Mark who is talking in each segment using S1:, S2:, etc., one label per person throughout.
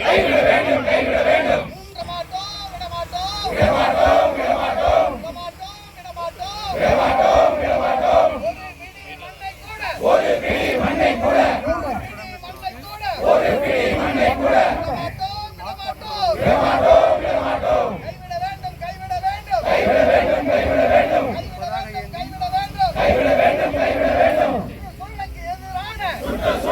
S1: கைவிட வேண்டும் கைவிட வேண்டும் ஒரு பிடி மண்ணை கூட ஒரு பிடி மண்ணை கூட விடமாட்டோம் விடமாட்டோம் கைவிட வேண்டும் கைவிட வேண்டும் கைவிட வேண்டும் கைவிட வேண்டும் கைவிட வேண்டும் கைவிட வேண்டும் கைவிட வேண்டும்.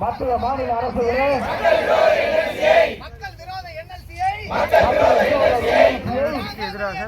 S1: மத்திய மாநில அரசுகளே எதிராக